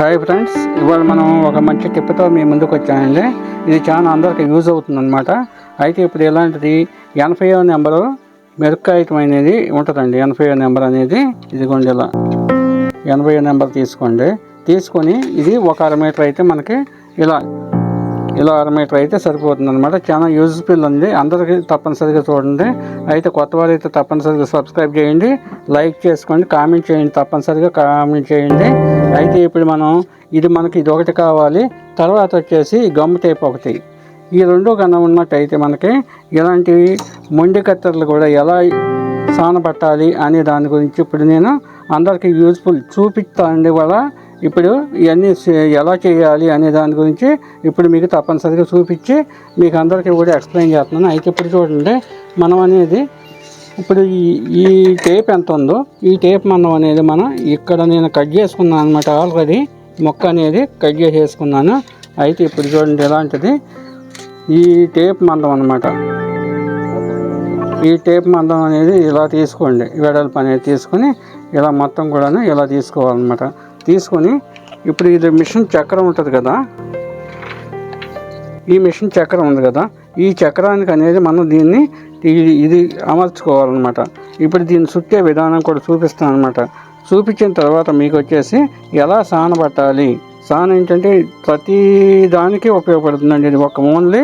Hi friends ఇవాళ మనం ఒక మంచి టిప్తో మీ ముందుకు వచ్చానండి ఇది చాలా అందరికి యూజ్ అవుతుందన్నమాట. అయితే ఇప్పుడు ఎలాంటిది ఎనభై నెంబరు మెరుక్కాయితం అనేది ఉంటుందండి. ఎనభై నెంబర్ అనేది ఇదిగోండి ఇలా. ఎనభై నెంబర్ తీసుకోండి. తీసుకొని ఇది ఒక అర మీటర్ అయితే మనకి ఇలా ఇలా అర మీటర్ అయితే సరిపోతుంది అనమాట చాలా యూజ్ఫుల్ ఉంది. అందరికీ తప్పనిసరిగా చూడండి. అయితే కొత్త వారు అయితే తప్పనిసరిగా సబ్స్క్రైబ్ చేయండి. లైక్ చేసుకోండి. కామెంట్ చేయండి. తప్పనిసరిగా కామెంట్ చేయండి. అయితే ఇప్పుడు మనం ఇది మనకి ఇది ఒకటి కావాలి. తర్వాత వచ్చేసి గమ్ టేప్ ఒకటి. ఈ రెండు కన్నా ఉన్నట్టయితే మనకి ఇలాంటి మొండి కత్తెరలు కూడా ఎలా సానపట్టాలి అనే దాని గురించి ఇప్పుడు నేను అందరికీ యూజ్ఫుల్ చూపిస్తానండి వాళ్ళ ఇప్పుడు ఇవన్నీ ఎలా చేయాలి అనే దాని గురించి ఇప్పుడు మీకు తప్పనిసరిగా చూపించి మీకు అందరికీ కూడా ఎక్స్ప్లెయిన్ చేస్తున్నాను. అయితే ఇప్పుడు చూడండి మనం అనేది ఇప్పుడు ఈ ఈ టేప్ ఎంత ఉందో ఈ టేప్ మనం అనేది మనం ఇక్కడ నేను కట్ చేసుకున్నాను అనమాట ఆల్రెడీ మొక్క అనేది కట్ చేసేసుకున్నాను. అయితే ఇప్పుడు చూడండి ఎలాంటిది. ఈ టేప్ మందం అనమాట ఈ టేప్ మందం అనేది ఇలా తీసుకోండి. వెడల్పు అనేది తీసుకొని ఇలా మొత్తం కూడా ఇలా తీసుకోవాలన్నమాట. తీసుకొని ఇప్పుడు ఇది మిషన్ చక్రం ఉంటుంది కదా. ఈ మిషన్ చక్రం ఉంది కదా. ఈ చక్రానికి అనేది మనం దీన్ని ఇది అమర్చుకోవాలన్నమాట. ఇప్పుడు దీన్ని చుట్టే విధానం కూడా చూపిస్తాను అనమాట చూపించిన తర్వాత మీకు వచ్చేసి ఎలా సానబట్టాలి సాన ఏంటంటే ప్రతి దానికి ఉపయోగపడుతుందండి. ఇది ఒక ఓన్లీ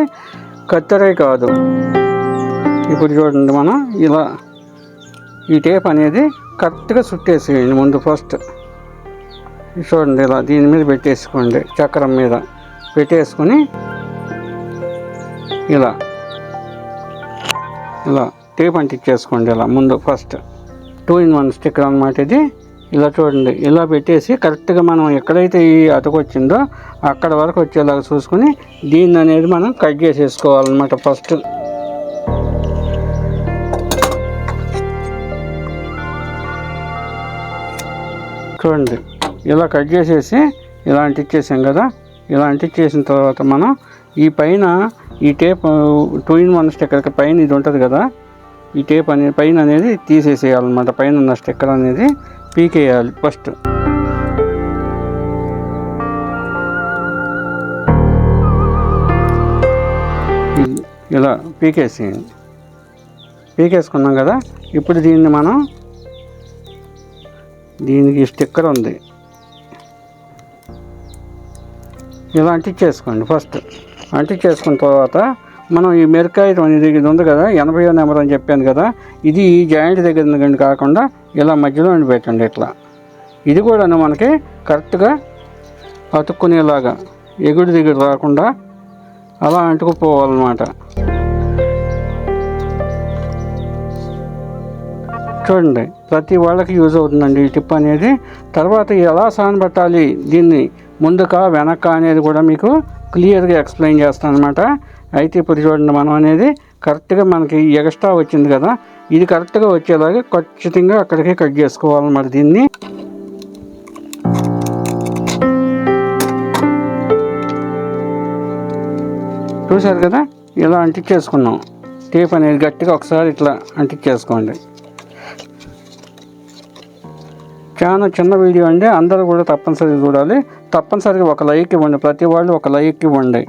కత్తెరే కాదు. ఇప్పుడు చూడండి మనం ఇలా ఈ టేప్ అనేది కరెక్ట్గా చుట్టేసేయండి ముందు ఫస్ట్. చూడండి ఇలా దీని మీద పెట్టేసుకోండి చక్రం మీద పెట్టేసుకొని ఇలా ఇలా టేప్ అంటించేసుకోండి ఇలా ముందు first two in one sticker అనమాట ఇది. ఇలా చూడండి ఇలా పెట్టేసి కరెక్ట్గా మనం ఎక్కడైతే ఈ అతకొచ్చిందో అక్కడ వరకు వచ్చేలాగా చూసుకొని దీన్ని అనేది మనం కట్ చేసేసుకోవాలన్నమాట ఫస్ట్ చూడండి. ఇలా కట్ చేసేసి ఇలా అంటించేసాం కదా. ఇలా అంటించేసిన తర్వాత మనం ఈ పైన ఈ టేప్ టూ ఇన్ వన్ స్టిక్కర్కి పైన ఇది ఉంటుంది కదా. ఈ టేప్ అనేది పైన అనేది తీసేసేయాలన్నమాట. పైన ఉన్న స్టిక్కర్ అనేది పీకేయాలి ఫస్ట్. ఇలా పీకేసేయండి. పీకేసుకున్నాం కదా. ఇప్పుడు దీన్ని మనం దీనికి స్టిక్కర్ ఉంది. ఇలా అంటించేసుకోండి ఫస్ట్. అంటించేసుకున్న తర్వాత మనం ఈ మిరకాయ అనేది ఇది ఉంది కదా ఎనభై నెంబర్ అని చెప్పాను కదా ఇది ఈ జాయింట్ దగ్గర కాకుండా ఇలా మధ్యలో ఉండి పెట్టండి ఇట్లా. ఇది కూడా మనకి కరెక్ట్గా అతుక్కునేలాగా ఎగుడు దిగుడు రాకుండా అలా అంటుకుపోవాలన్నమాట. చూడండి ప్రతి వాళ్ళకి యూజ్ అవుతుందండి ఈ టిప్ అనేది. తర్వాత ఎలా సానబట్టాలి దీన్ని? ముందుక వెనక అనేది కూడా మీకు క్లియర్గా ఎక్స్ప్లెయిన్ చేస్తాను అనమాట అయితే ఇప్పుడు చూడండి మనం అనేది కరెక్ట్గా మనకి ఎగస్ట్రా వచ్చింది కదా. ఇది కరెక్ట్గా వచ్చేలాగా ఖచ్చితంగా అక్కడికి కట్ చేసుకోవాలన్నమాట దీన్ని. చూశారు కదా? ఇలా అంటించేసుకున్నాం. టేప్ అనేది గట్టిగా ఒకసారి ఇట్లా అంటించేసుకోండి. చాలా చిన్న వీడియో అండి. అందరూ కూడా తప్పనిసరిగా చూడాలి. తప్పనిసరిగా ఒక లైక్ ఇవ్వండి. ప్రతి వాళ్ళు ఒక లైక్ ఇవ్వండి.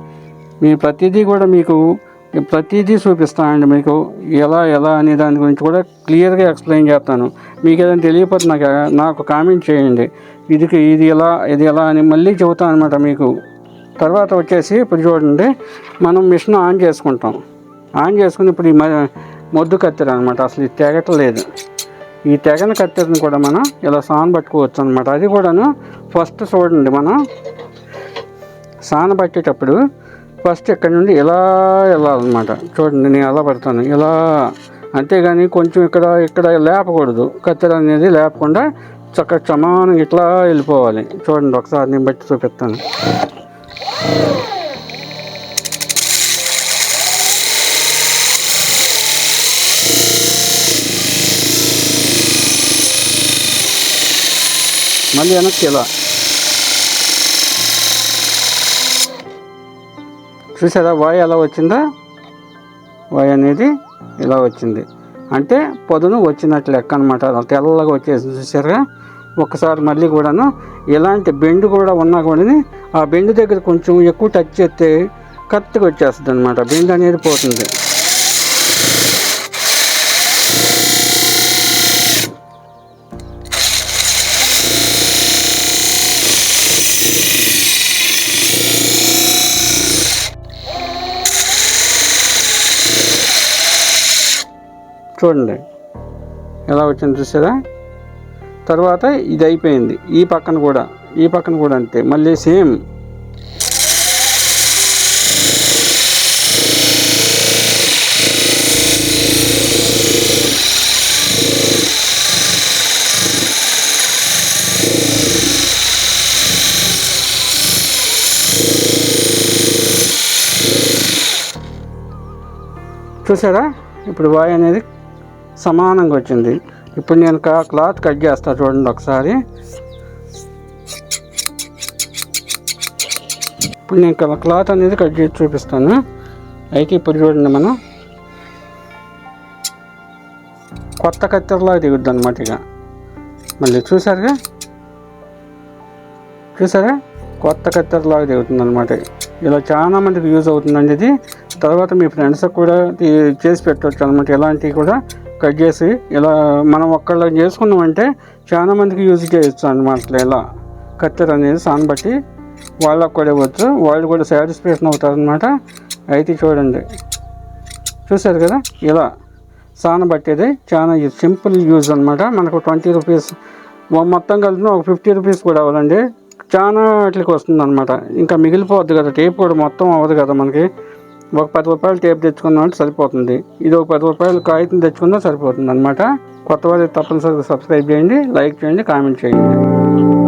మీ ప్రతిదీ కూడా మీకు ప్రతిదీ చూపిస్తానండి మీకు. ఎలా ఎలా అనే దాని గురించి కూడా క్లియర్గా ఎక్స్ప్లెయిన్ చేస్తాను. మీకు ఏదైనా తెలియకపోతే నాకు నాకు కామెంట్ చేయండి. ఇది ఇది ఎలా ఇది ఎలా అని మళ్ళీ చెబుతాను అనమాట మీకు. తర్వాత వచ్చేసి ఇప్పుడు చూడండి. మనం మిషన్ ఆన్ చేసుకుంటాం. ఆన్ చేసుకుని ఇప్పుడు ఈ మ- మొద్దు కత్తెర అనమాట అసలు ఇది తెగటలేదు. ఈ తెగని కత్తెరని కూడా మనం ఇలా సాన పట్టుకోవచ్చు అనమాట అది కూడాను ఫస్ట్ చూడండి మనం. సాన పట్టేటప్పుడు ఫస్ట్ ఇక్కడ నుండి ఇలా వెళ్ళాలన్నమాట. చూడండి నేను ఎలా పడతాను. ఇలా అంతేగాని కొంచెం ఇక్కడ ఇక్కడ లేపకూడదు. కత్తెర అనేది లేపకుండా చక్కగా సమానంగా ఇట్లా వెళ్ళిపోవాలి. చూడండి ఒకసారి నేను బట్టి చూపిస్తాను. మళ్ళీ వెనక్కి ఇలా చూసారా వాయు ఎలా వచ్చిందా? వాయు అనేది ఇలా వచ్చింది. అంటే పొదును వచ్చినట్లు లెక్క అనమాట తెల్లగా వచ్చేసి చూసారా ఒక్కసారి మళ్ళీ కూడాను ఇలాంటి బెండ్ కూడా ఉన్నా కూడా ఆ బెండ్ దగ్గర కొంచెం ఎక్కువ టచ్ చేస్తే కరెక్ట్గా వచ్చేస్తుంది అనమాట బెండ్ అనేది పోతుంది. చూడండి. ఎలా వచ్చింది చూసారా? తర్వాత ఇది అయిపోయింది. ఈ పక్కన కూడా ఈ పక్కన కూడా అంతే. మళ్ళీ సేమ్. చూసారా? ఇప్పుడు వాయ్ అనేది సమానంగా వచ్చింది. ఇప్పుడు నేను క్లాత్ కట్ చేస్తా చూడండి ఒకసారి. ఇప్పుడు నేను క్లాత్ అనేది కట్ చేసి చూపిస్తాను. అయితే ఇప్పుడు చూడండి మనం. కొత్త కత్తెరలా దిగుద్ది అనమాట ఇక. మళ్ళీ చూసారుగా? చూసారా? కొత్త కత్తెరలాగా దిగుతుంది అనమాట ఇలా చాలా మందికి యూజ్ అవుతుందండి ఇది. తర్వాత మీ ఫ్రెండ్స్కి కూడా ఇది చేసి పెట్టవచ్చు అనమాట ఇలాంటివి కూడా కట్ చేసి ఇలా మనం ఒక్కళ్ళ చేసుకున్నామంటే చాలా మందికి యూజ్ చేయొచ్చు అనమాట ఇలా. కత్తెర అనేది సానబట్టి వాళ్ళకు కూడా ఇవ్వచ్చు. వాళ్ళు కూడా సాటిస్ఫాక్షన్ అవుతారనమాట అయితే చూడండి. చూసారు కదా? ఇలా సానబట్టేది చాలా సింపుల్ యూజ్ అనమాట మనకు ట్వంటీ రూపీస్ మొత్తం కలిపి ఒక ఫిఫ్టీ రూపీస్ కూడా అవ్వాలండి. చాలా వాటికి వస్తుంది అనమాట ఇంకా మిగిలిపోద్ది కదా టేప్ కూడా మొత్తం అవ్వదు కదా మనకి. ఒక పది రూపాయలు టేప్ తెచ్చుకున్నామంటే సరిపోతుంది. ఇది ఒక పది రూపాయలు కాగితం తెచ్చుకున్నా సరిపోతుంది అనమాట కొత్త వాళ్ళు తప్పనిసరిగా సబ్స్క్రైబ్ చేయండి లైక్ చేయండి కామెంట్ చేయండి.